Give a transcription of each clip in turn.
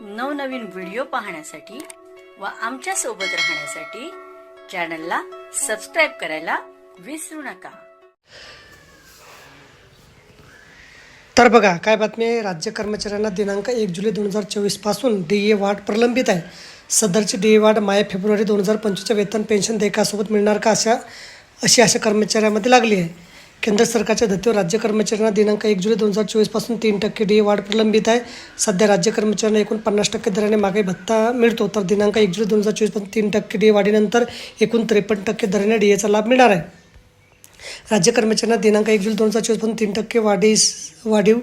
नवनवीन व्हिडिओ पाहण्यासाठी व आमच्यासोबत राहण्यासाठी चॅनलला सबस्क्राईब करायला विसरू नका. तर बघा काय बातमी आहे? राज्य कर्मचाऱ्यांना दिनांक एक जुलै दोन हजार चोवीसपासून डी ए वाढ प्रलंबित आहे. सदरची डी ए वाढ माय फेब्रुवारी दोन हजार पंचवीसच्या वेतन पेन्शन देयकासोबत मिळणार का अशा अशी आशा कर्मचाऱ्यांमध्ये लागली आहे. केंद्र सरकारच्या धर्तीवर राज्य कर्मचाऱ्यांना दिनांक एक जुलै दोन हजार चोवीसपासून तीन टक्के डी वाढ प्रलंबित आहे. सध्या राज्य कर्मचाऱ्यांना एकूण पन्नास टक्के दराने मागे भत्ता मिळतो तर दिनांक एक जुलै दोन हजार चोवीसपासून तीन टक्के डी वाढीनंतर एकूण त्रेपन्न टक्के दराने डी एचा लाभ मिळणार आहे. राज्य कर्मचाऱ्यांना दिनांक एक जुलै दोन हजार चोवीसपासून तीन टक्के वाढीस वाढीव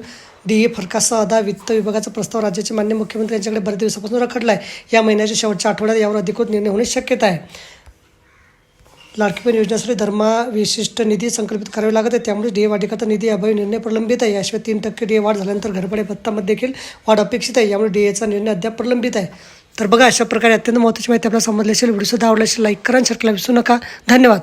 डी ए फरकासह अदा वित्त विभागाचा प्रस्ताव राज्याचे मान्य मुख्यमंत्री यांच्याकडे बऱ्याच दिवसापासून रखडला आहे या महिन्याच्या शेवटच्या आठवड्यात यावर अधिकृत निर्णय होण्याची शक्यता आहे. लाडकी बहीण योजनेसाठी धर्मा विशिष्ट निधी संकल्पित करावे लागत आहे. त्यामुळे डी ए निधी अभावी निर्णय प्रलंबित आहे. याशिवाय तीन टक्के डी वाढ झाल्यानंतर घरपडे भत्तामध्ये देखील वाढ अपेक्षित आहे. यामुळे डीएचा निर्णय अद्याप प्रलंबित आहे. तर बघा अशा प्रकारे अत्यंत महत्त्वाची माहिती आपल्याला समजली असेल. व्हिडिओ सुद्धा आवडला असेल लाईक करा शेअर विसरू नका. धन्यवाद.